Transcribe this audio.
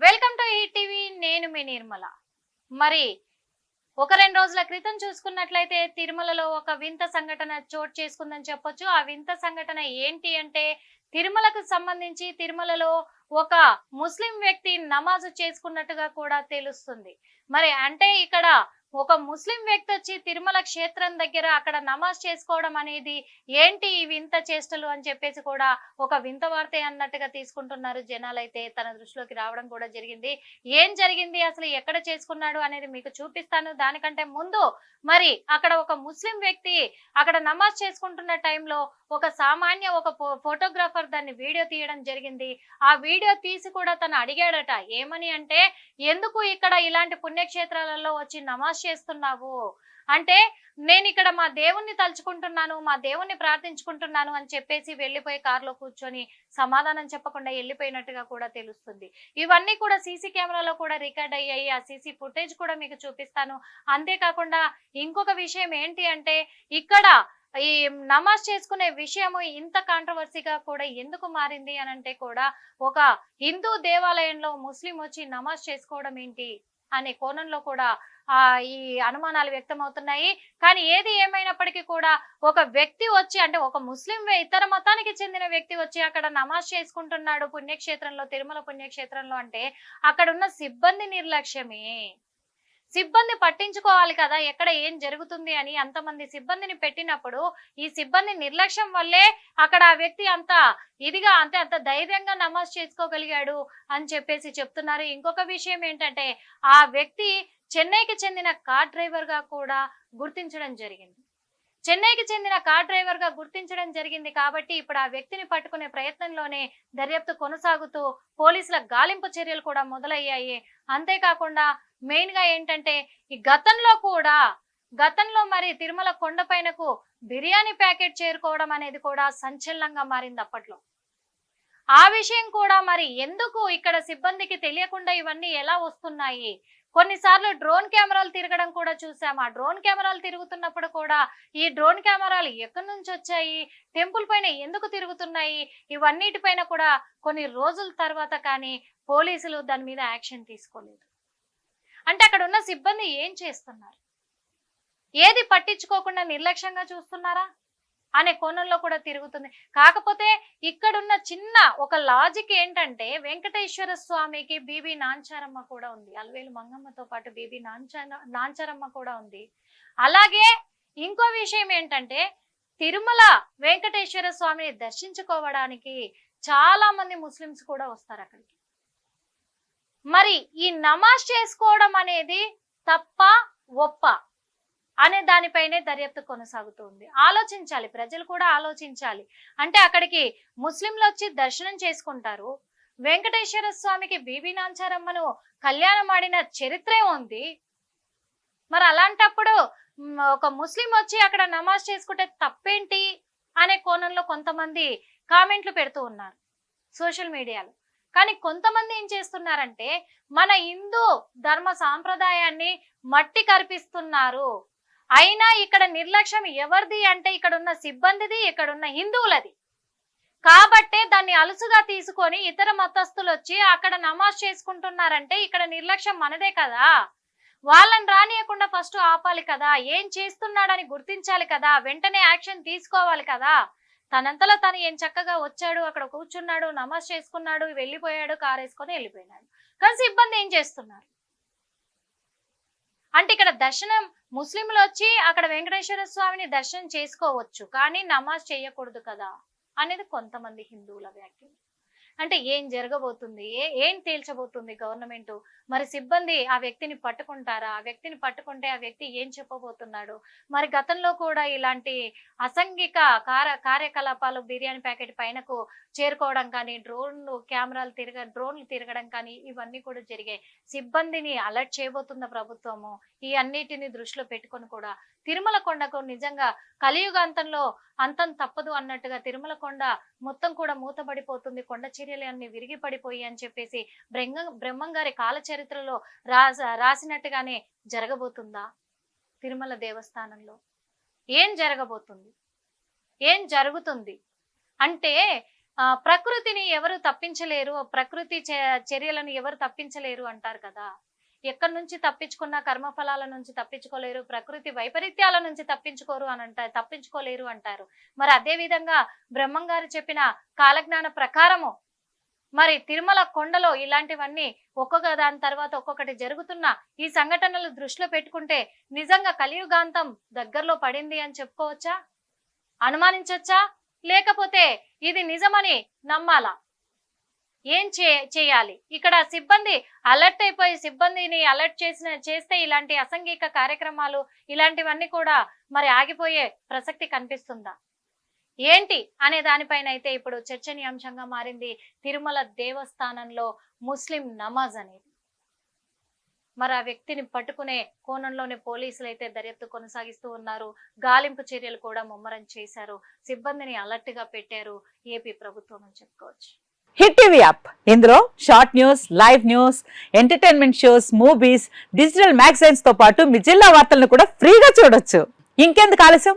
Welcome to ఈ TV. నేను మీ నిర్మల. మరి ఒక రెండు రోజుల క్రితం చూసుకున్నట్లయితే తిరుమలలో ఒక వింత సంఘటన చోటు చేసుకుందని చెప్పొచ్చు. ఆ వింత సంఘటన ఏంటి అంటే తిరుమలకు సంబంధించి తిరుమలలో ఒక ముస్లిం వ్యక్తి నమాజు చేసుకున్నట్టుగా కూడా తెలుస్తుంది. మరి అంటే ఇక్కడ ఒక ముస్లిం వ్యక్తి వచ్చి తిరుమల క్షేత్రం దగ్గర అక్కడ నమాజ్ చేసుకోవడం అనేది ఏంటి ఈ వింత చేష్టలు అని చెప్పేసి కూడా ఒక వింత వార్త అన్నట్టుగా తీసుకుంటున్నారు జనాలైతే తన దృష్టిలోకి రావడం కూడా జరిగింది. ఏం జరిగింది? అసలు ఎక్కడ చేసుకున్నాడు అనేది మీకు చూపిస్తాను. దానికంటే ముందు మరి అక్కడ ఒక ముస్లిం వ్యక్తి అక్కడ నమాజ్ చేసుకుంటున్న టైంలో ఒక సామాన్య ఒక ఫోటోగ్రాఫర్ దాన్ని వీడియో తీయడం జరిగింది. ఆ వీడియో తీసి కూడా తను అడిగాడట ఏమని అంటే ఎందుకు ఇక్కడ ఇలాంటి పుణ్యక్షేత్రాలలో వచ్చి నమాజ్ చేస్తున్నావు? అంటే నేను ఇక్కడ మా దేవుణ్ణి తలుచుకుంటున్నాను మా దేవుణ్ణి ప్రార్థించుకుంటున్నాను అని చెప్పేసి వెళ్ళిపోయి కారులో కూర్చొని సమాధానం చెప్పకుండా వెళ్ళిపోయినట్టుగా కూడా తెలుస్తుంది. ఇవన్నీ కూడా సీసీ కెమెరాలో కూడా రికార్డ్ అయ్యాయి. ఆ సీసీ ఫుటేజ్ కూడా మీకు చూపిస్తాను. అంతేకాకుండా ఇంకొక విషయం ఏంటి అంటే ఇక్కడ ఈ నమాజ్ చేసుకునే విషయము ఇంత కాంట్రవర్సీగా కూడా ఎందుకు మారింది అని అంటే కూడా ఒక హిందూ దేవాలయంలో ముస్లిం వచ్చి నమాజ్ చేసుకోవడం ఏంటి? అనే కోణంలో కూడా ఆ ఈ అనుమానాలు వ్యక్తమవుతున్నాయి. కానీ ఏది ఏమైనప్పటికీ కూడా ఒక వ్యక్తి వచ్చి అంటే ఒక ముస్లిం వే- ఇతర మతానికి చెందిన వ్యక్తి వచ్చి అక్కడ నమాజ్ చేసుకుంటున్నాడు పుణ్యక్షేత్రంలో తిరుమల పుణ్యక్షేత్రంలో అంటే అక్కడ ఉన్న సిబ్బంది నిర్లక్ష్యమే. సిబ్బంది పట్టించుకోవాలి కదా ఎక్కడ ఏం జరుగుతుంది అని అంతమంది సిబ్బందిని పెట్టినప్పుడు ఈ సిబ్బంది నిర్లక్ష్యం వల్లే అక్కడ ఆ వ్యక్తి అంత ఇదిగా అంతే అంత ధైర్యంగా నమాజ్ చేసుకోగలిగాడు అని చెప్పేసి చెప్తున్నారు. ఇంకొక విషయం ఏంటంటే ఆ వ్యక్తి చెన్నైకి చెందిన కార్ డ్రైవర్గా కూడా గుర్తించడం జరిగింది. చెన్నైకి చెందిన కార్ డ్రైవర్గా గుర్తించడం జరిగింది కాబట్టి ఇప్పుడు ఆ వ్యక్తిని పట్టుకునే ప్రయత్నంలోనే దర్యాప్తు కొనసాగుతూ పోలీసుల గాలింపు చర్యలు కూడా మొదలయ్యాయి. అంతేకాకుండా మెయిన్గా ఏంటంటే ఈ గతంలో కూడా గతంలో మరి తిరుమల కొండపైనకు బిర్యానీ ప్యాకెట్ చేరుకోవడం అనేది కూడా సంచలనంగా మారింది అప్పట్లో. ఆ విషయం కూడా మరి ఎందుకు ఇక్కడ సిబ్బందికి తెలియకుండా ఇవన్నీ ఎలా వస్తున్నాయి? కొన్నిసార్లు డ్రోన్ కెమెరాలు తిరగడం కూడా చూసాం. ఆ డ్రోన్ కెమెరాలు తిరుగుతున్నప్పుడు కూడా ఈ డ్రోన్ కెమెరాలు ఎక్కడి నుంచి వచ్చాయి? టెంపుల్ పైన ఎందుకు తిరుగుతున్నాయి? ఇవన్నిటిపైన కూడా కొన్ని రోజుల తర్వాత కానీ పోలీసులు దాని మీద యాక్షన్ తీసుకోలేదు. అంటే అక్కడ ఉన్న సిబ్బంది ఏం చేస్తున్నారు? ఏది పట్టించుకోకుండా నిర్లక్ష్యంగా చూస్తున్నారా? అనే కోణంలో కూడా తిరుగుతుంది. కాకపోతే ఇక్కడున్న చిన్న ఒక లాజిక్ ఏంటంటే వెంకటేశ్వర స్వామికి బీబీ నాంచారమ్మ కూడా ఉంది. అలవేలు మంగమ్మతో పాటు బీబీ నాంచ నాంచారమ్మ కూడా ఉంది. అలాగే ఇంకో విషయం ఏంటంటే తిరుమల వెంకటేశ్వర స్వామిని దర్శించుకోవడానికి చాలా మంది ముస్లిమ్స్ కూడా వస్తారు అక్కడికి. మరి ఈ నమాజ్ చేసుకోవడం అనేది తప్ప ఒప్ప. అనే దానిపైనే దర్యాప్తు కొనసాగుతుంది ఆలోచించాలి ప్రజలు కూడా ఆలోచించాలి. అంటే అక్కడికి ముస్లింలు వచ్చి దర్శనం చేసుకుంటారు. వెంకటేశ్వర స్వామికి బీబీ నాంచారమ్మను కళ్యాణం ఆడిన చరిత్రే ఉంది. మరి అలాంటప్పుడు ఒక ముస్లిం వచ్చి అక్కడ నమాజ్ చేసుకుంటే తప్పేంటి అనే కోణంలో కొంతమంది కామెంట్లు పెడుతూ ఉన్నారు సోషల్ మీడియాలో. కానీ కొంతమంది ఏం చేస్తున్నారంటే మన హిందూ ధర్మ సాంప్రదాయాన్ని మట్టి కరిపిస్తున్నారు. అయినా ఇక్కడ నిర్లక్ష్యం ఎవరిది అంటే ఇక్కడ ఉన్న సిబ్బందిది ఇక్కడ ఉన్న హిందువులది. కాబట్టే దాన్ని అలుసుగా తీసుకొని ఇతర మతస్థులు వచ్చి అక్కడ నమాజ్ చేసుకుంటున్నారంటే ఇక్కడ నిర్లక్ష్యం మనదే కదా. వాళ్ళని రానియకుండా ఫస్ట్ ఆపాలి కదా. ఏం చేస్తున్నాడని గుర్తించాలి కదా. వెంటనే యాక్షన్ తీసుకోవాలి కదా. తనంతలో తను ఏం చక్కగా వచ్చాడు అక్కడ కూర్చున్నాడు నమాజ్ చేసుకున్నాడు వెళ్ళిపోయాడు కారు వేసుకొని వెళ్ళిపోయినాడు. కానీ సిబ్బంది ఏం చేస్తున్నారు? అంటే ఇక్కడ దర్శనం ముస్లింలు వచ్చి అక్కడ వెంకటేశ్వర స్వామిని దర్శనం చేసుకోవచ్చు కానీ నమాజ్ చేయకూడదు కదా? అనేది కొంతమంది హిందువుల వ్యాఖ్యలు. అంటే ఏం జరగబోతుంది? ఏ ఏం తేల్చబోతుంది గవర్నమెంట్? మరి సిబ్బంది ఆ వ్యక్తిని పట్టుకుంటారా? ఆ వ్యక్తిని పట్టుకుంటే ఆ వ్యక్తి ఏం చెప్పబోతున్నాడు? మరి గతంలో కూడా ఇలాంటి అసంఘిక కార్య కార్యకలాపాలు బిర్యానీ ప్యాకెట్ పైనకు చేరుకోవడం కానీ డ్రోన్లు కెమెరాలు తిరగ డ్రోన్లు తిరగడం కానీ ఇవన్నీ కూడా జరిగాయి. సిబ్బందిని అలర్ట్ చేయబోతున్న ప్రభుత్వము ఈ అన్నిటిని దృష్టిలో పెట్టుకొని కూడా తిరుమల కొండకు నిజంగా కలియుగాంతంలో అంతం తప్పదు అన్నట్టుగా తిరుమల కొండ మొత్తం కూడా మూతబడిపోతుంది. కొండ చర్యలు అన్ని విరిగి పడిపోయి అని చెప్పేసి బ్రహ్మ బ్రహ్మం గారి కాల చరిత్రలో రాస రాసినట్టుగానే జరగబోతుందా? తిరుమల దేవస్థానంలో. ఏం జరగబోతుంది? ఏం జరుగుతుంది? అంటే ప్రకృతిని ఎవరు తప్పించలేరు ప్రకృతి చర్యలను ఎవరు తప్పించలేరు అంటారు కదా. ఎక్కడి నుంచి తప్పించుకున్న కర్మఫలాల నుంచి తప్పించుకోలేరు ప్రకృతి వైపరీత్యాల నుంచి తప్పించుకోరు అని అంటారు తప్పించుకోలేరు అంటారు. మరి అదే విధంగా బ్రహ్మం గారు చెప్పిన కాలజ్ఞాన ప్రకారము మరి తిరుమల కొండలో ఇలాంటివన్నీ ఒక్కొక్క దాని తర్వాత ఒక్కొక్కటి జరుగుతున్న ఈ సంఘటనలు దృష్టిలో పెట్టుకుంటే నిజంగా కలియుగాంతం దగ్గరలో పడింది అని చెప్పుకోవచ్చా? అనుమానించవచ్చా లేకపోతే ఇది నిజమని నమ్మాలా? ఏం చే చేయాలి? ఇక్కడ సిబ్బంది అలర్ట్ అయిపోయి సిబ్బందిని అలర్ట్ చేసిన చేస్తే ఇలాంటి అసంఘిక కార్యక్రమాలు ఇలాంటివన్నీ కూడా మరి ఆగిపోయే ప్రసక్తి కనిపిస్తుందా? ఏంటి అనే దానిపైన అయితే ఇప్పుడు చర్చనీయాంశంగా మారింది తిరుమల దేవస్థానంలో ముస్లిం నమాజ్ అనేది. మరి ఆ వ్యక్తిని పట్టుకునే కోణంలోనే పోలీసులు అయితే దర్యాప్తు కొనసాగిస్తూ ఉన్నారు. గాలింపు చర్యలు కూడా ముమ్మరం చేశారు. సిబ్బందిని అలర్ట్గా పెట్టారు ఏపీ ప్రభుత్వం అని చెప్పుకోవచ్చు. Hit TV app. ఇందులో short news live news entertainment shows movies digital మ్యాగజైన్స్తో పాటు మీ జిల్లా వార్తలను కూడా ఫ్రీగా చూడొచ్చు. ఇంకెందుకు ఆలస్యం?